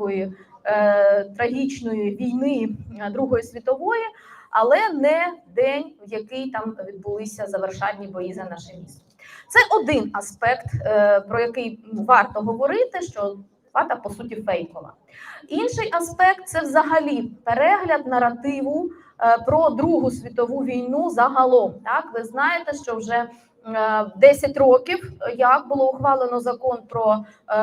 жахливої е, трагічної війни е, Другої світової, але не день, в який там відбулися завершальні бої за наше місто. Це один аспект, е, про який варто говорити, що дата по суті фейкова. Інший аспект це взагалі перегляд наративу про Другу світову війну загалом. Так, ви знаєте, що вже 10 років як було ухвалено закон про, е,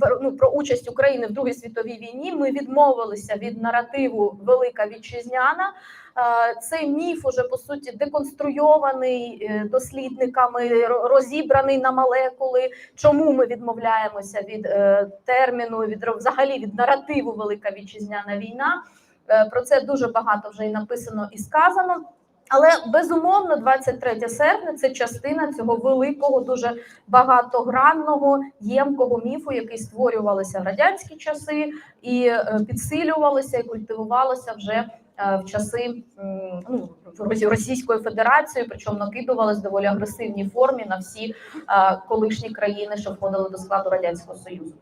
пер- ну, про участь України в Другій світовій війні. Ми відмовилися від наративу Велика Вітчизняна. Е, Цей міф уже по суті деконструйований е, дослідниками, розібраний на молекули. Чому ми відмовляємося від е, терміну, від взагалі від наративу Велика Вітчизняна війна? Е, Про це дуже багато вже і написано і сказано. Але безумовно, 23 серпня це частина цього великого, дуже багатогранного, ємкого міфу, який створювалися в радянські часи, і е, підсилювалося і культивувалося вже в часи ну, Російської Федерації, причому накидувалось в доволі агресивній формі на всі е, колишні країни, що входили до складу радянського союзу.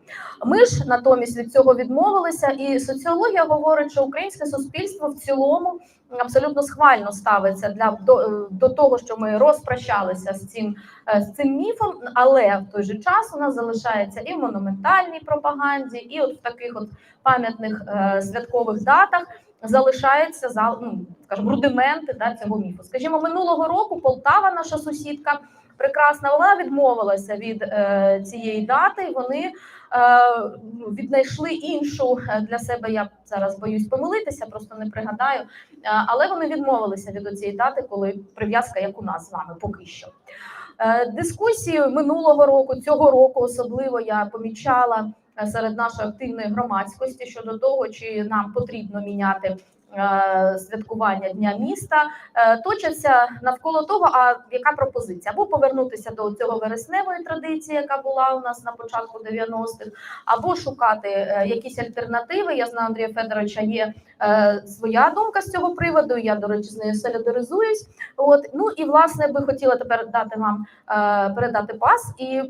Ми ж натомість від цього відмовилися, і соціологія говорить, що українське суспільство в цілому абсолютно схвально ставиться для до, е, до того, що ми розпрощалися з цим е, з цим міфом, але в той же час у нас залишається і в монументальній пропаганді, і от в таких от пам'ятних е, святкових датах залишаються за ну, скажімо, рудименти да, цього міфу. Скажімо, минулого року Полтава, наша сусідка прекрасна, вона відмовилася від е, цієї дати. Вони е, віднайшли іншу е, для себе. Я зараз боюсь помилитися, просто не пригадаю. Е, але вони відмовилися від цієї дати, коли прив'язка, як у нас з вами, поки що. Дискусії минулого року, цього року особливо я помічала серед нашої активної громадськості щодо того, чи нам потрібно міняти е, святкування дня міста. Е, Точаться навколо того, а яка пропозиція або повернутися до цього вересневої традиції, яка була у нас на початку 90-х, або шукати е, якісь альтернативи. Я знаю, Андрія Федоровича є е, своя думка з цього приводу. Я до речі з нею солідаризуюсь. От ну і власне би хотіла тепер дати вам е, передати пас і.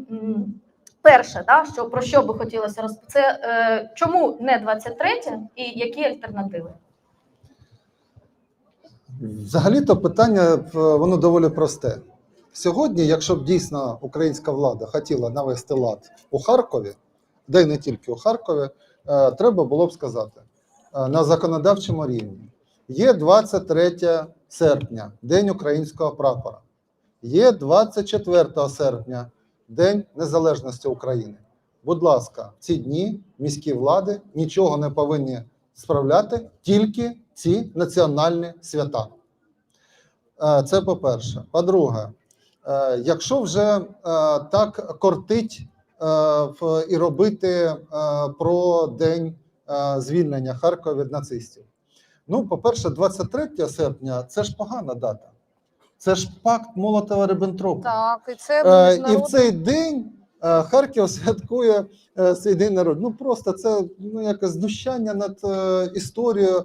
Перше, да, що про що би хотілося розп... це е, чому не 23 і які альтернативи? Взагалі-то питання воно доволі просте. Сьогодні, якщо б дійсно українська влада хотіла навести лад у Харкові, де й не тільки у Харкові, е, треба було б сказати е, на законодавчому рівні. Є 23 серпня, День українського прапора, є 24 серпня, День Незалежності України. Будь ласка, ці дні міські влади нічого не повинні справляти, тільки ці національні свята. Е, Це по-перше. По-друге, е, якщо вже е, так кортить і робити про день звільнення Харкова від нацистів. Ну, по-перше, 23 серпня це ж погана дата. Це ж пакт Молотова Риббентропа. Так, і це Е, І в цей день е, Харків святкує е, свій день народження. Ну просто це ну якесь знущання над історією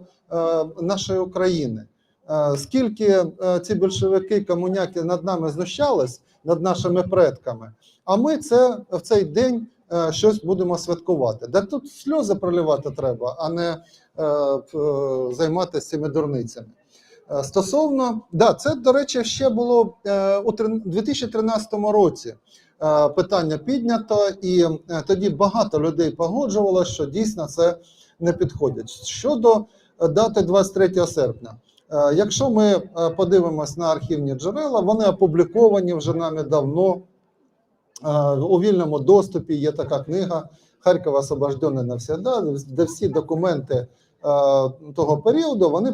нашої України. Скільки ці большевики, комуняки над нами знущались, над нашими предками, а ми це в цей день щось будемо святкувати. Да тут сльози проливати треба, а не займатися цими дурницями. Е, Стосовно, да, це, до речі, ще було е, у 2013 році. е, Питання піднято, і тоді багато людей погоджувалося, що дійсно це не підходить. Щодо дати 23 серпня, якщо ми подивимось на архівні джерела, вони опубліковані вже нами давно. У вільному доступі є така книга Харків освобождений навсегда, де всі документи того періоду вони е,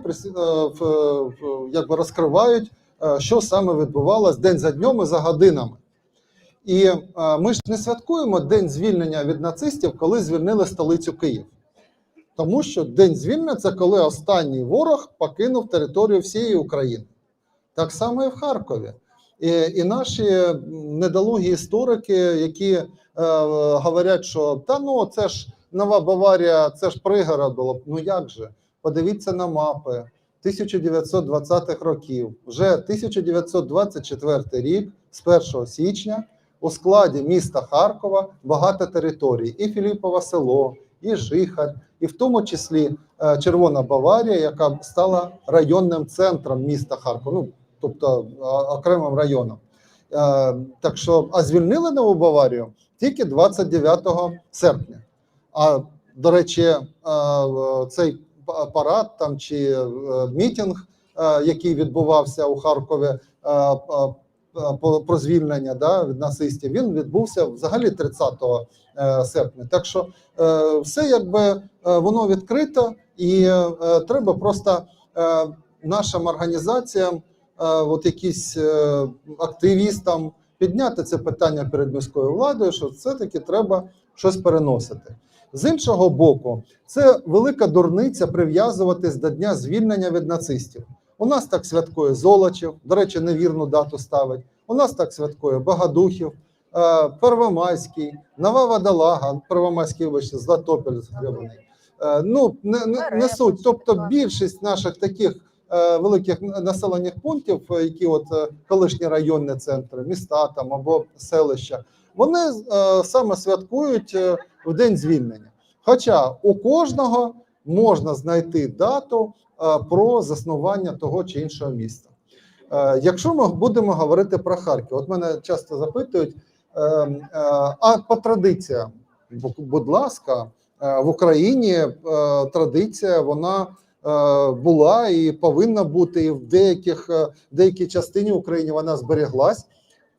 в- якби розкривають, е, що саме відбувалось день за днем і за годинами. І е, ми ж не святкуємо день звільнення від нацистів, коли звільнили столицю Київ. Тому що день звільнення це коли останній ворог покинув територію всієї України. Так само і в Харкові. І, і наші недолугі історики, які е, говорять, що та ну це ж Нова Баварія, це ж пригород було. Ну як же? Подивіться на мапи 1920-х років. Вже 1924 рік, з 1 січня, у складі міста Харкова багато територій: і Філіпове село, і Жихар, і в тому числі е, Червона Баварія, яка стала районним центром міста Харкова, ну тобто окремим районом. Е, Так що, а звільнили Нову Баварію тільки 29 серпня. А до речі, е, цей па- парад там чи е, мітинг, е, який відбувався у Харкові про звільнення да, від нацистів, він відбувся взагалі 30 е, серпня. Так що все якби воно відкрито, і треба просто нашим організаціям, от якісь активістам підняти це питання перед міською владою, що все-таки треба щось переносити. З іншого боку, це велика дурниця прив'язуватись до дня звільнення від нацистів. У нас так святкує Золочів, до речі, невірну дату ставить. У нас так святкує Богодухів, е, Первомайський, Нова Водолага, Первомайський, вибачте, Златопіль. Е, Ну, не, не, не суть. Тобто більшість наших таких великих населених пунктів, е, які от е, колишні районні центри, міста там або селища, вони е, саме святкують е, в день звільнення. Хоча у кожного можна знайти дату е, про заснування того чи іншого міста. Е, Якщо ми будемо говорити про Харків, от мене часто запитують: е, е, а по традиціям, будь ласка, е, в Україні е, традиція вона е, була і повинна бути, і в деяких е, деякій частині України вона збереглась.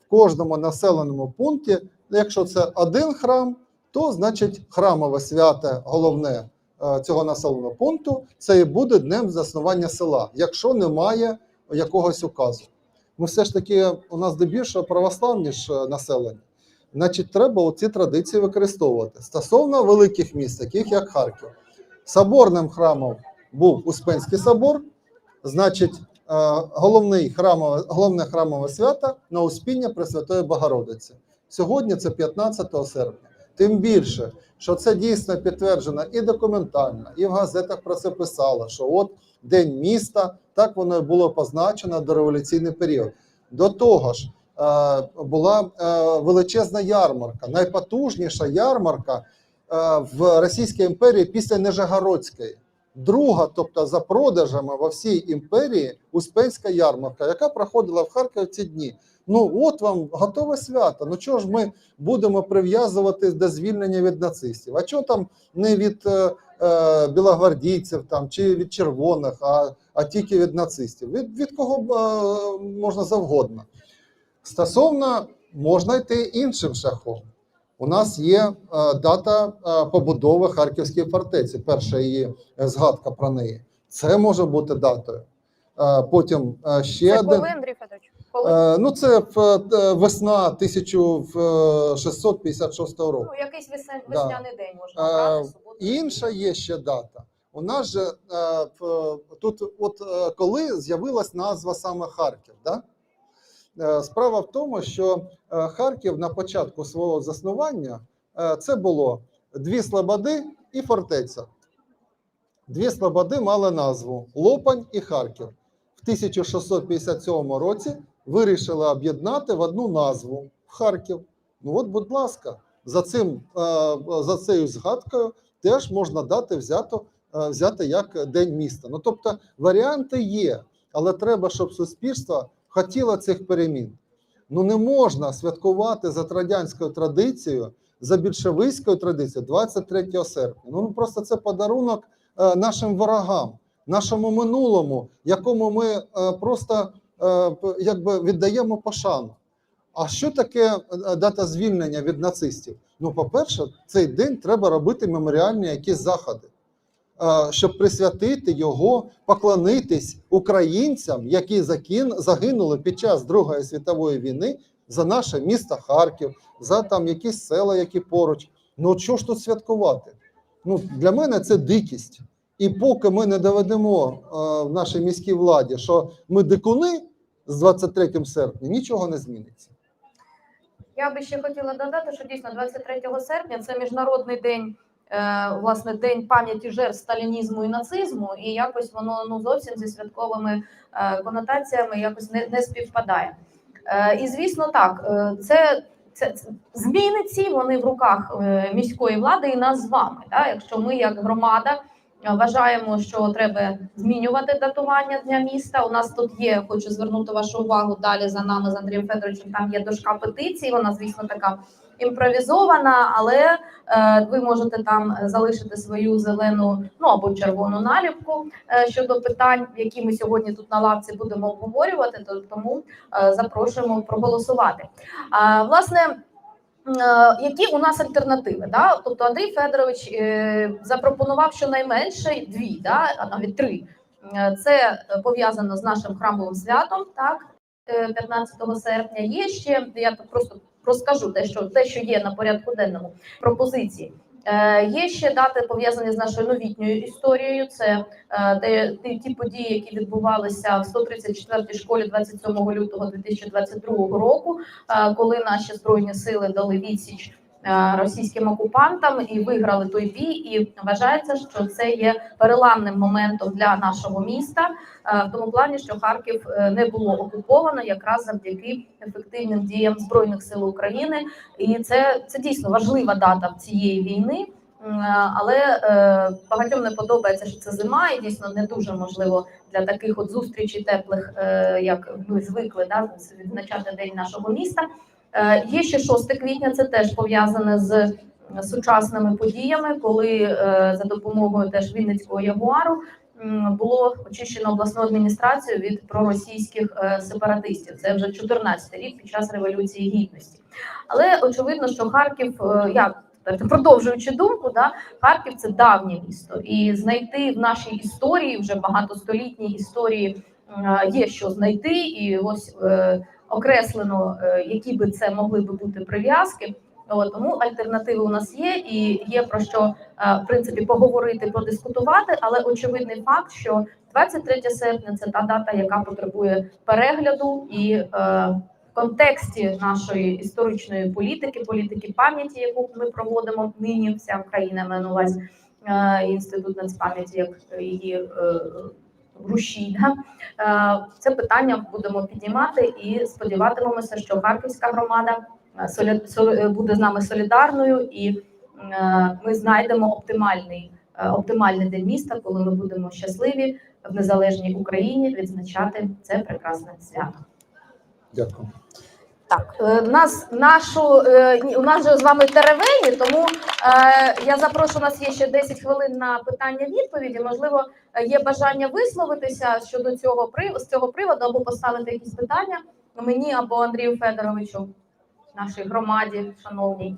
В кожному населеному пункті, якщо це один храм, то значить храмове свято головне е, цього населеного пункту це і буде днем заснування села, якщо немає якогось указу. Ну, все ж таки, у нас здебільшого православні ж е, населення. Значить, треба ці традиції використовувати. Стосовно великих міст, таких як Харків, соборним храмом був Успенський собор, значить, е, головний храмове, головне храмове свято на Успіння Пресвятої Богородиці. Сьогодні це 15 серпня. Тим більше, що це дійсно підтверджено і документально, і в газетах про це писало, що от День міста, так воно і було позначено до революційний період. До того ж, е, була е, величезна ярмарка, найпотужніша ярмарка в Російській імперії після Нижегородської. Друга, тобто за продажами во всій імперії, Успенська ярмарка, яка проходила в Харкові ці дні. Ну от вам готове свято. Ну чого ж ми будемо прив'язуватись до звільнення від нацистів? А чого там не від е, е, білогвардійців там чи від червоних, а, а тільки від нацистів? Від, від кого е, можна завгодно? Стосовно можна йти іншим шляхом. У нас є е, дата е, побудови Харківської фортеці. Перша її е, згадка про неї. Це може бути датою. Потім ще Це один. коли, Андрій Федорович? Коли? Ну, це весна 1656 року. Ну, якийсь весен, Да. весняний день можна обрати, суботу. Інша є ще дата. У нас же тут, от коли з'явилась назва саме Харків, да? Е, Справа в тому, що е, Харків на початку свого заснування е, це було дві слободи і фортеця. Дві слободи мали назву Лопань і Харків. В 1657 році вирішили об'єднати в одну назву Харків. Ну от, будь ласка, за цим за цією згадкою теж можна дати взято, взяти як день міста. Ну тобто варіанти є, але треба, щоб суспільство хотіло цих перемін. Ну не можна святкувати за радянською традицією, за більшовицькою традицією 23 серпня. Ну просто це подарунок е, нашим ворогам, нашому минулому, якому ми е, просто е, якби віддаємо пошану. А що таке дата звільнення від нацистів? Ну, по-перше, цей день треба робити меморіальні якісь заходи, щоб присвятити його, поклонитись українцям, які загинули під час Другої світової війни за наше місто Харків, за там якісь села, які поруч. Ну, що ж тут святкувати? Ну, для мене це дикість. І поки ми не доведемо е, в нашій міській владі, що ми дикуни з 23 серпня, нічого не зміниться. Я би ще хотіла додати, що дійсно 23 серпня це міжнародний день, е, власне, день пам'яті жертв сталінізму і нацизму, і якось воно ну зовсім зі святковими е, конотаціями якось не, не співпадає. Е, і звісно, так, е, це це, зміни ці вони в руках е, міської влади і нас з вами. Так? Якщо ми, як громада, е, вважаємо, що треба змінювати датування дня міста. У нас тут є, хочу звернути вашу увагу далі за нами з Андрієм Федоровичем. Там є дошка петиції. Вона, звісно, така імпровізована, але е, ви можете там залишити свою зелену ну або червону наліпку е, щодо питань, які ми сьогодні тут на лавці будемо обговорювати. То тому е, запрошуємо проголосувати. А, власне. Е, Які у нас альтернативи? Да? Тобто Андрій Федорович е, запропонував щонайменше дві, да? а навіть три. Е, Це пов'язано з нашим храмовим святом, так, е, 15 серпня. Є ще, я просто розкажу те, що те, що є на порядку денному пропозиції. Е, Є ще дати пов'язані з нашою новітньою історією. Це е, де ті, події, які відбувалися в 134-й школі 27 лютого 2022 року, е, коли наші збройні сили дали відсіч російським окупантам і виграли той бій. І вважається, що це є переламним моментом для нашого міста, е, в тому плані, що Харків е, не було окуповано якраз завдяки ефективним діям збройних сил України. І це, це дійсно важлива дата цієї війни. Е, Але е, багатьом не подобається, що це зима, і дійсно не дуже можливо для таких от зустрічей теплих, е, як ми звикли да, відзначати день нашого міста. Е, Є ще 6 квітня, це теж пов'язане з сучасними подіями, коли е, за допомогою теж Вінницького ягуару було очищено обласну адміністрацію від проросійських е, сепаратистів. Це вже 14 рік під час революції гідності. Але очевидно, що Харків, тепер, продовжуючи думку, да, Харків це давнє місто, і знайти в нашій історії вже багатостолітній історії є що знайти, і ось окреслено, е, які би це могли би бути прив'язки. Тому альтернативи у нас є, і є про що е, в принципі поговорити, подискутувати. Але очевидний факт, що 23 серпня це та дата, яка потребує перегляду і е, в контексті нашої історичної політики, політики пам'яті, яку ми проводимо нині, вся Україна має на увазі інститут нацпам'яті, як її е, рушій. Да? Е, Це питання будемо піднімати і сподіватимемося, що харківська громада е, солі- буде з нами солідарною, і е, ми знайдемо оптимальний е, оптимальний день міста, коли ми будемо щасливі в незалежній Україні відзначати це прекрасне свято. Дякую. Так, е, нас нашу е, ні, у нас же з вами теревені, тому е, я запрошую. У нас є ще 10 хвилин на питання відповіді. Можливо, є бажання висловитися щодо цього з цього приводу або поставити якісь питання мені або Андрію Федоровичу, нашій громаді, шановній.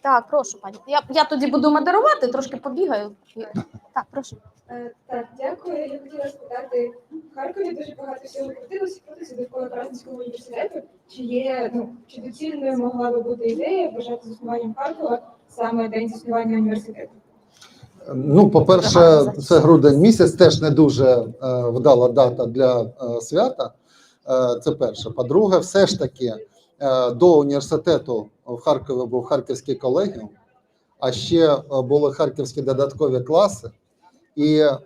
Так, прошу, пані. Я, я тоді буду модерувати, трошки побігаю. Так, прошу. Е, Так, дякую. Я хотіла спитати, в Харкові дуже багато всього крутилося крутиться довкола Красненського університету. Чи є ну чи доцільною могла би бути ідея вважати заснуванням Харкова саме день заснування університету? Ну, по-перше, це грудень місяць, теж не дуже е, вдала дата для е, свята. Е, це перше. По-друге, все ж таки е, до університету в Харкові був харківський колегіум, а ще були харківські додаткові класи. І е,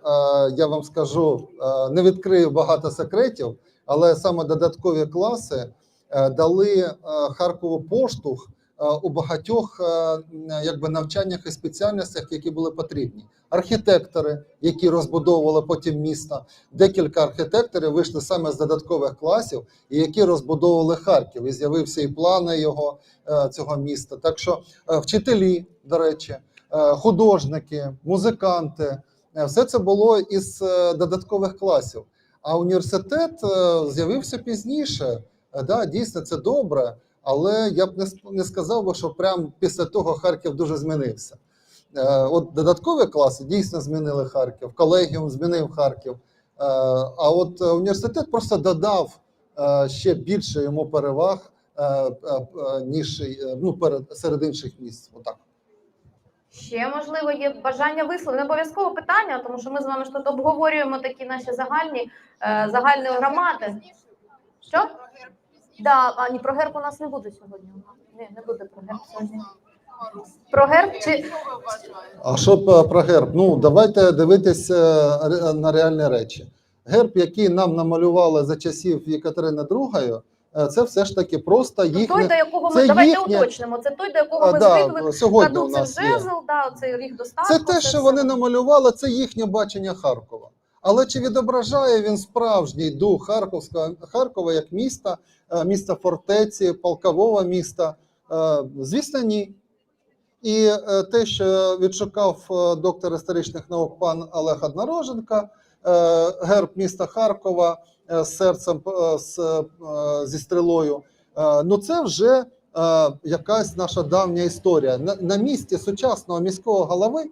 я вам скажу, е, не відкрию багато секретів, але саме додаткові класи е, дали е, Харкову поштовх е, у багатьох е, якби навчаннях і спеціальностях, які були потрібні. Архітектори, які розбудовували потім місто, декілька архітекторів вийшли саме з додаткових класів, і які розбудовували Харків. І з'явився і плани його е, цього міста. Так що е, вчителі, до речі, е, художники, музиканти, все це було із е, додаткових класів. А університет е, з'явився пізніше. Е, Да, дійсно, це добре. Але я б не сказав би, що прямо після того Харків дуже змінився. Е, От додаткові класи дійсно змінили Харків, колегіум змінив Харків. Е, А от е, університет просто додав е, ще більше йому переваг, е, е, е, ніж е, ну, серед інших місць. Отак. Ще можливо є бажання висловити. Не обов'язково питання, тому що ми з вами ж тут обговорюємо такі наші загальні е, загальні громади. Що? Да, а про герб у нас не буде сьогодні. Ні, не буде про герб сьогодні. Про герб чи А що е, про герб? Ну давайте дивитися е, на реальні речі. Герб, який нам намалювали за часів Єкатерини II, це все ж таки просто Ну, той, до якого ми це давайте їхнє- уточнимо. Це той, до якого ми да, звикли. сьогодні у нас є. да, цей ріг достатку. Це те, що вони намалювали, це їхнє бачення Харкова. Але чи відображає він справжній дух Харківського Харкова як міста, е, міста фортеці, полкового міста? Е, Звісно, ні. І е, те, що відшукав е, доктор історичних наук пан Олег Однороженко, е, герб міста Харкова е, з серцем е, з, е, зі стрілою, е, ну це вже е, якась наша давня історія. На, на місці сучасного міського голови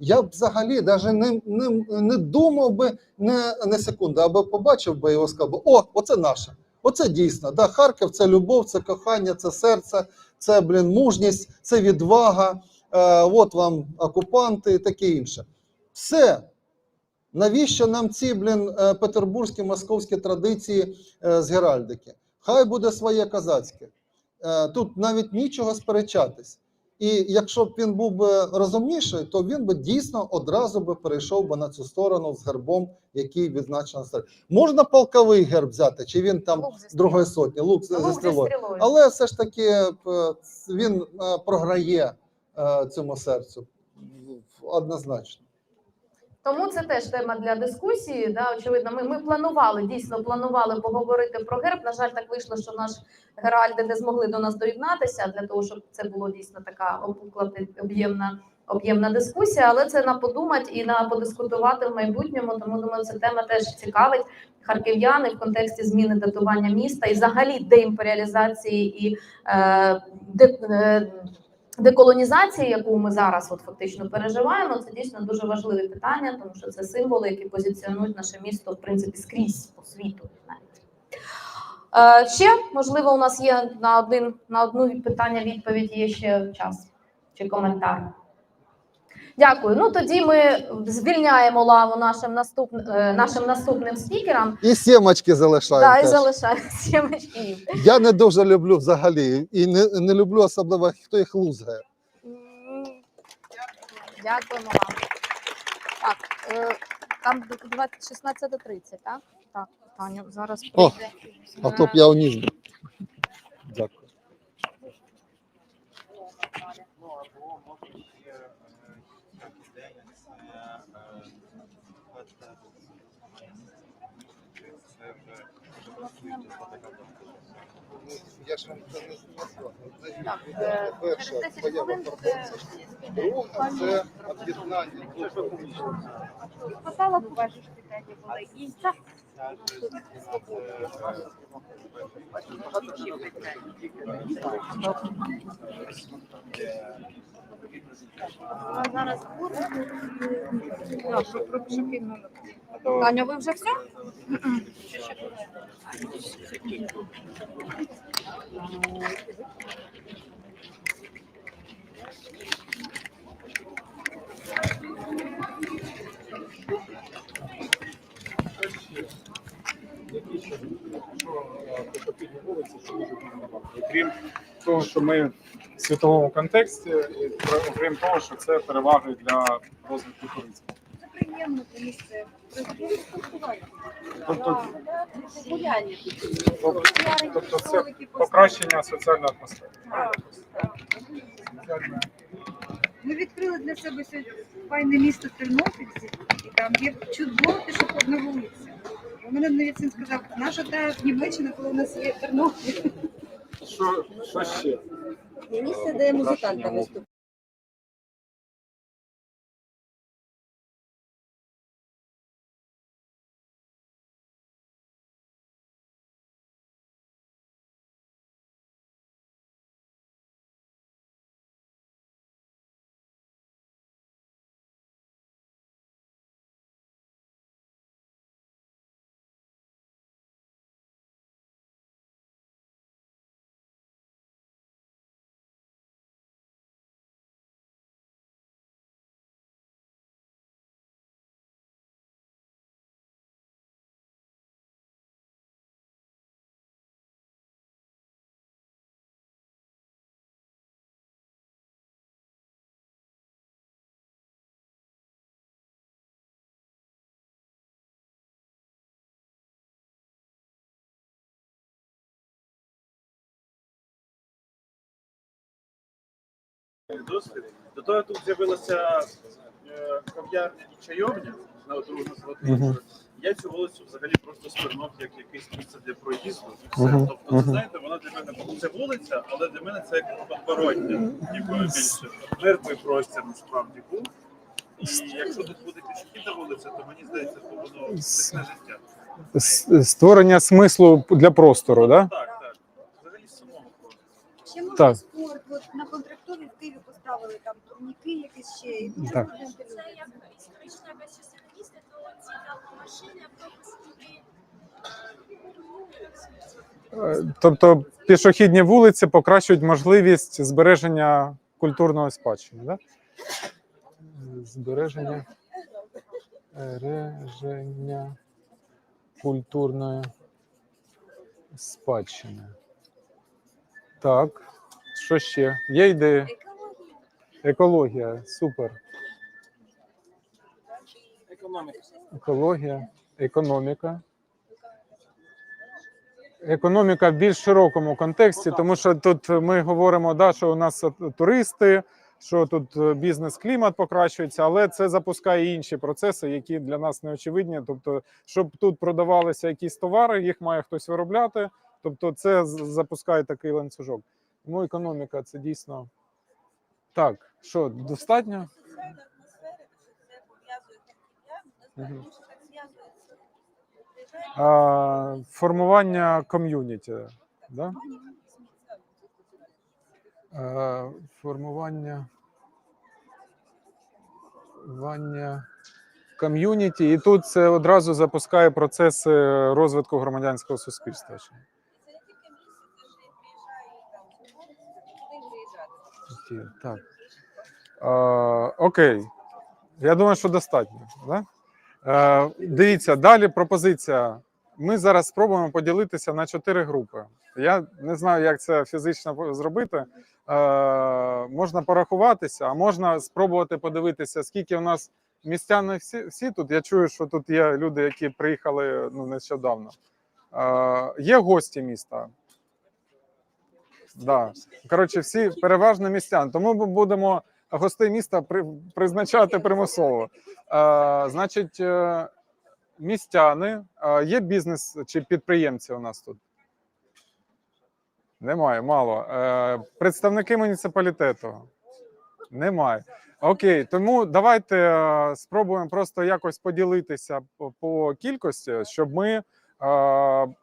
я б взагалі навіть не, не, не думав би не, не секунду, аби побачив би його, сказав би, о, оце наше. Оце дійсно. Да, Харків це любов, це кохання, це серце, це блін, мужність, це відвага. Е, от вам окупанти і таке інше. Все. Навіщо нам ці блін, е, петербурзькі московські традиції е, з геральдики? Хай буде своє козацьке. Е, Тут навіть нічого сперечатись. І якщо б він був би розумніший, то він би дійсно одразу би перейшов би на цю сторону з гербом, який відзначено стар. Можна полковий герб взяти, чи він там стрілою. другої сотні, лук зі стрілою. Але все ж таки він програє цьому серцю однозначно. Тому це теж тема для дискусії. Да, очевидно, ми, ми планували дійсно планували поговорити про герб. На жаль, так вийшло, що наш Геральди не змогли до нас доєднатися для того, щоб це було дійсно така опукла об'ємна об'ємна дискусія. Але це на подумати і на подискутувати в майбутньому. Тому думаю, ця тема теж цікавить харків'яни в контексті зміни датування міста і взагалі деімперіалізації і е, де, е, деколонізації, яку ми зараз от фактично переживаємо, це дійсно дуже важливе питання, тому що це символи, які позиціонують наше місто в принципі скрізь по світу. Навіть. Е, ще можливо, у нас є на один на одну питання відповідь. Є ще час чи коментар. Дякую. Ну тоді ми звільняємо лаву нашим наступ, е, нашим наступним спікерам. І сімочки залишаємо. Да, і залишаємо сімочки. Я не дуже люблю взагалі, і не, не люблю особливо, хто їх лузгає. Дякуємо вам. Так, е, там до 20 16 до 30, так? Так, Таню, зараз О, прийде. А то б я уніс би. Дякую. Ну, або може ще е, якийсь день, це е, 25 це вже вже працює Я ж вам це не Так, е, Перша поява хвилин Друга це об'єднання. Хватало б бачиш, питання були і так. Зараз курс. Так, що кинули? Таня, ви вже все? Крім того, що ми в світовому контексті, і окрім того, що це переваги для розвитку туризму. Це приємно, це місце. Тобто, тобто, це покращення соціальної атмосфери. Ми відкрили для себе сьогодні файне місто Тернопільці, і там є чудова пішохідна вулиця. У мене навіть син сказав, наша та Німеччина, коли у нас є Тернопіль. Що, що ще? Місце, де музиканти виступають. Досвід. До того тут з'явилася е, кав'ярня і чайовня на другу Мгм. Я цю вулицю взагалі просто сприймав як якесь місце для проїзду. І все. Мгм. Тобто, Мгм. знаєте, вона для мене це вулиця, але для мене це як подворотня, ніби більше мертвий простір насправді був. І якщо тут буде пішохідна вулиця, то мені здається, що воно таке життя. С- Створення смислу для простору, да? Так, так. Взагалі з самого простору. Ще може Так. спорт. От на контрактові в Києві поставили там турніки якісь ще. і дуже Так. Це як історичне безчасне місце, то ці автобуси, Е, Тобто пішохідні вулиці покращують можливість збереження культурної спадщини, да? Збереження збереження культурної спадщини. Так, що ще? Є ідеї? Екологія, супер. Економіка. Екологія, економіка. Економіка в більш широкому контексті, тому що тут ми говоримо, да, що у нас туристи, що тут е, бізнес-клімат покращується, але це запускає інші процеси, які для нас не очевидні. Тобто, щоб тут продавалися якісь товари, їх має хтось виробляти. Тобто, це запускає такий ланцюжок. Тому економіка це дійсно так. Що достатньо? Атмосфера, це пов'язує А, формування ком'юніті. Да? Формування формування ком'юніті, і тут це одразу запускає процеси розвитку громадянського суспільства. ще. Це не тільки місце, це ж і приїжджає і там куди Ті, Так. Е, окей. Я думаю, що достатньо. Да? Е, дивіться, далі пропозиція. Ми зараз спробуємо поділитися на чотири групи. Я не знаю, як це фізично зробити. Е, можна порахуватися, а можна спробувати подивитися, скільки у нас містяни всі, всі тут. Я чую, що тут є люди, які приїхали ну, нещодавно. Е, є гості міста. Да. Коротше, всі переважно містян. Тому ми будемо гостей міста при, призначати примусово. Е, значить, е, містяни, е, є бізнес чи підприємці у нас тут? Немає, мало. Представники муніципалітету? Немає. Окей, тому давайте спробуємо просто якось поділитися по, кількості, щоб ми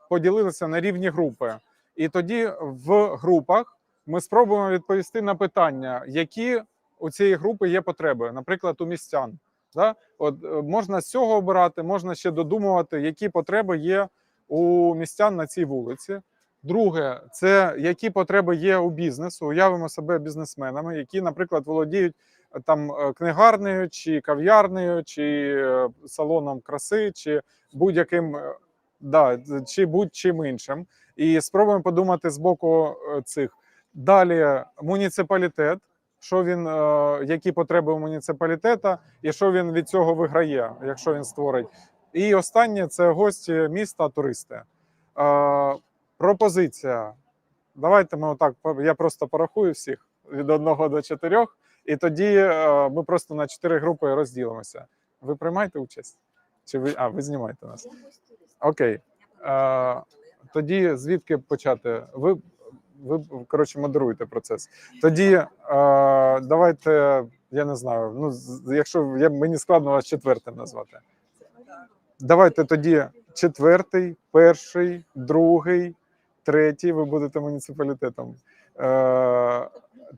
поділилися на рівні групи. І тоді в групах ми спробуємо відповісти на питання, які у цієї групи є потреби, наприклад, у містян. Да? От е, можна з цього обирати, можна ще додумувати, які потреби є у містян на цій вулиці. Друге, це які потреби є у бізнесу. Уявимо себе бізнесменами, які, наприклад, володіють е, там е, книгарнею, чи кав'ярнею, чи салоном краси, чи будь-яким да, чи будь-чим іншим. І спробуємо подумати з боку е, цих. Далі муніципалітет, що він, е, які потреби у муніципалітета, і що він від цього виграє, якщо він створить. І останнє це гості міста, туристи. Е, пропозиція. Давайте ми отак. Я просто порахую всіх від одного до чотирьох, і тоді е, ми просто на чотири групи розділимося. Ви приймаєте участь? Чи ви а ви знімаєте нас? Окей. Тоді звідки почати? Ви, ви коротше модеруєте процес. Тоді е, давайте, я не знаю. Ну, якщо я, мені складно вас четвертим назвати. Давайте тоді четвертий, перший, другий, третій. Ви будете муніципалітетом. Е,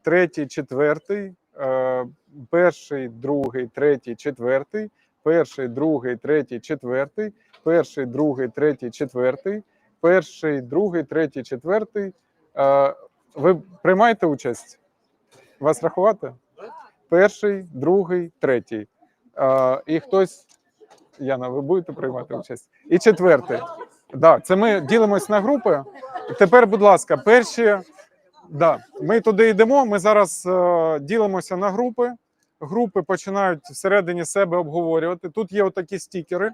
третій, четвертий, е, перший, другий, третій, четвертий, перший, другий, третій, четвертий, перший, другий, третій, четвертий, перший, другий, третій, четвертий. Е, ви приймаєте участь? Вас рахувати? Перший, другий, третій. Е, і хтось. Яна, ви будете приймати участь? І четвертий. Да, це ми ділимось на групи. Тепер, будь ласка, перші. Да, ми туди йдемо. Ми зараз е, ділимося на групи. Групи починають всередині себе обговорювати. Тут є отакі стікери.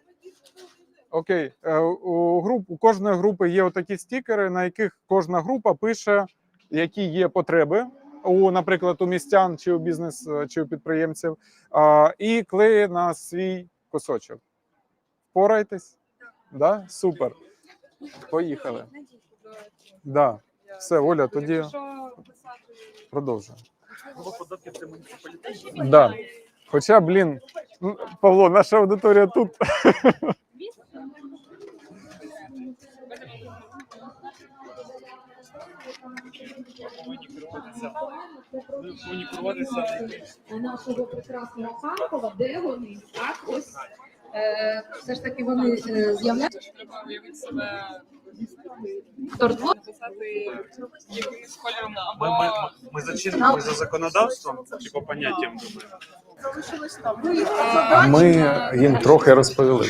Окей, е, у груп у кожної групи є отакі стікери, на яких кожна група пише, які є потреби у, наприклад, у містян чи у бізнес, е, чи у підприємців, а, і клеї на свій кусочок. Впорайтесь? Да? Супер. Поїхали. Да. Все, Оля, тоді продовжуємо. Да. Хоча, блін, Павло, наша аудиторія тут. Повинні керуватися. Ми повинні керуватися нашого прекрасного Харкова, де вони так ось е, все ж таки вони е, з'являються. треба уявити себе написати якимось кольором Ми, або ми, ми за чином, ми за законодавством чи по поняттям думаємо? А ми їм трохи розповіли.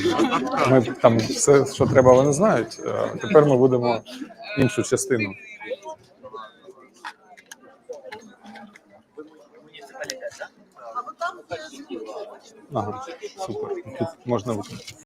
Ми там все, що треба, вони знають. Е, Тепер ми будемо іншу частину. Ага, супер. Тут можна